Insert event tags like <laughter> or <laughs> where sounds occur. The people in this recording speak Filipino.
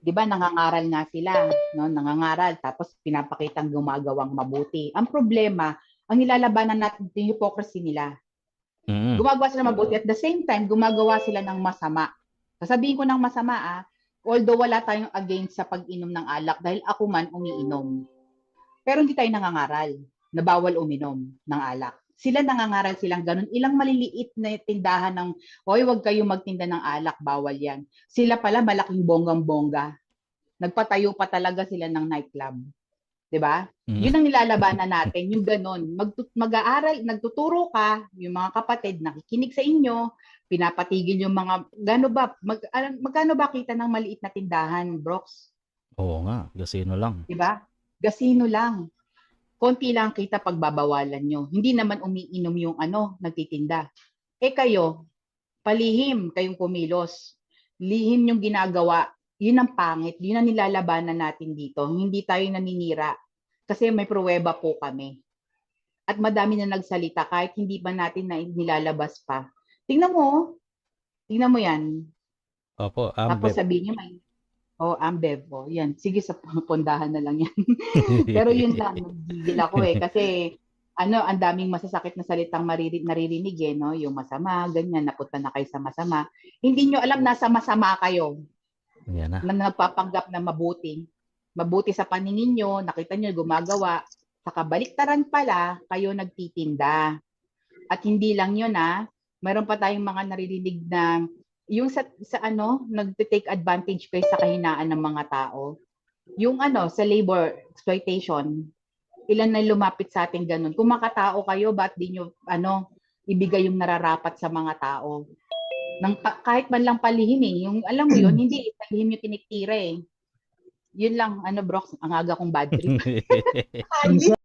'Di ba nangangaral nga sila, no? Nangangaral tapos pinapakitang gumagawang mabuti. Ang problema, ang nilalabanan natin yung hypocrisy nila. Mm. Gumagawa sila mabuti at the same time gumagawa sila ng masama. Sasabihin ko ng masama ah, although wala tayong against sa pag-inom ng alak dahil ako man umiinom. Pero hindi tayo nangangaral na bawal uminom ng alak. Sila nangangaral silang ganun. Ilang maliliit na tindahan ng, hoy, wag kayo magtinda ng alak, bawal yan. Sila pala malaking bonggang-bongga. Nagpatayo pa talaga sila ng nightclub. 'Di ba? Mm. Yun ang nilalabanan natin, yung ganun. Mag, mag-aaral, nagtuturo ka, yung mga kapatid, nakikinig sa inyo, pinapatigil yung mga, gano ba, mag, alam- magkano ba kita ng maliit na tindahan, Brox? Oo nga, gasino lang. Di ba? Gasino lang. Konti lang kita pagbabawalan nyo. Hindi naman umiinom yung ano, nagtitinda. Eh kayo, palihim kayong kumilos. Lihim yung ginagawa. Yun ang pangit. Yun ang nilalabanan natin dito. Hindi tayo naninira. Kasi may pruweba po kami. At madami na nagsalita kahit hindi ba natin na nilalabas pa. Tingnan mo. Tingnan mo yan. Opo, Tapos Ambev. sabihin niyo may Oh, Ambev. Oh, yan. Sige, sa <laughs> pondahan na lang yan. <laughs> Pero yun lang, nagigil ako eh. Kasi, ano, ang daming masasakit na salitang mariri- naririnig eh, no? Yung masama, ganyan, napunta na kayo sa masama. Hindi nyo alam, nasa masama kayo, Yan na. na nagpapanggap na mabuti. Mabuti sa paningin nyo, nakita nyo, gumagawa. Sa kabaliktaran pala, kayo nagtitinda. At hindi lang yun ah, mayroon pa tayong mga naririnig na yung sa, sa ano, nagte-take advantage kayo sa kahinaan ng mga tao. Yung ano, sa labor exploitation, ilan na lumapit sa atin ganun. Kung makatao kayo, ba't di nyo, ano, ibigay yung nararapat sa mga tao? Nang, kahit man lang palihim eh. Yung, alam mo yun, <clears throat> hindi, palihim yung tiniktira eh. Yun lang, ano, Brox, ang aga kong bad trip. <laughs> <laughs>